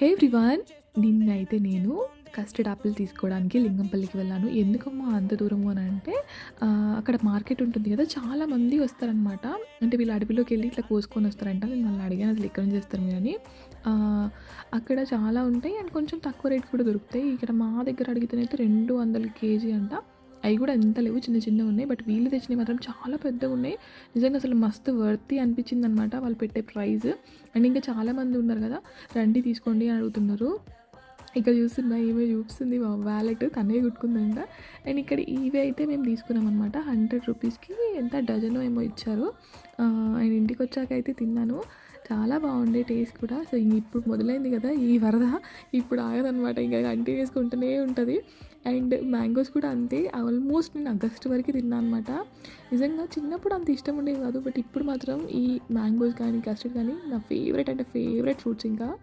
హే everyone నిన్నైతే నేను custard Apple తీసుకోవడానికి లింగంపల్లికి వెళ్ళాను. ఎందుకమ్మా అంత దూరము అని అంటే అక్కడ మార్కెట్ ఉంటుంది కదా చాలా మంది వస్తారనమాట అంటే వీళ్ళు అడవిలోకి వెళ్ళి ఇట్లా కోసుకొని వస్తారంట. నేను వాళ్ళని అడిగాను అసలు ఎక్కడ నుంచి చేస్తారు మీరు? అని. అక్కడ చాలా ఉంటాయి అండ్ కొంచెం తక్కువ రేట్ కూడా దొరుకుతాయి. ఇక్కడ మా దగ్గర అడిగితేనైతే రెండు వందల కేజీ అంట. అవి కూడా ఎంత లేవు చిన్న చిన్న ఉన్నాయి బట్ వీళ్ళు తెచ్చినవి మాత్రం చాలా పెద్దగా ఉన్నాయి. నిజంగా అసలు మస్తు వర్తి అనిపించింది అనమాట వాళ్ళు పెట్టే ప్రైస్ అండ్ ఇంకా చాలామంది ఉన్నారు కదా రండి తీసుకోండి అని అడుగుతున్నారు. ఇక్కడ చూస్తున్నా ఈమె చూపిస్తుంది వ్యాలెట్ తనే కుట్టుకుందంట అండ్ ఇక్కడ ఇవి అయితే మేము తీసుకున్నాం అనమాట హండ్రెడ్ రూపీస్కి ఎంత డజన్ ఏమో ఇచ్చారు. ఆయన అండ్ ఇంటికి వచ్చాక అయితే తిన్నాను. చాలా బాగుండే టేస్ట్ కూడా. సో ఇప్పుడు మొదలైంది కదా ఈ వరద ఇప్పుడు ఆగదనమాట ఇంకా కంటిన్యూస్గా వేసుకుంటూనే ఉంటుంది. అండ్ మ్యాంగోస్ కూడా అంతే. ఆల్మోస్ట్ నేను ఆగస్ట్ వరకు తిన్నాను అనమాట నిజంగా చిన్నప్పుడు అంత ఇష్టం ఉండేది కాదు. బట్ ఇప్పుడు మాత్రం ఈ మ్యాంగోస్ కానీ కస్టర్డ్ కానీ నా ఫేవరెట్ అంటే ఫేవరెట్ ఫ్రూట్స్ ఇంకా.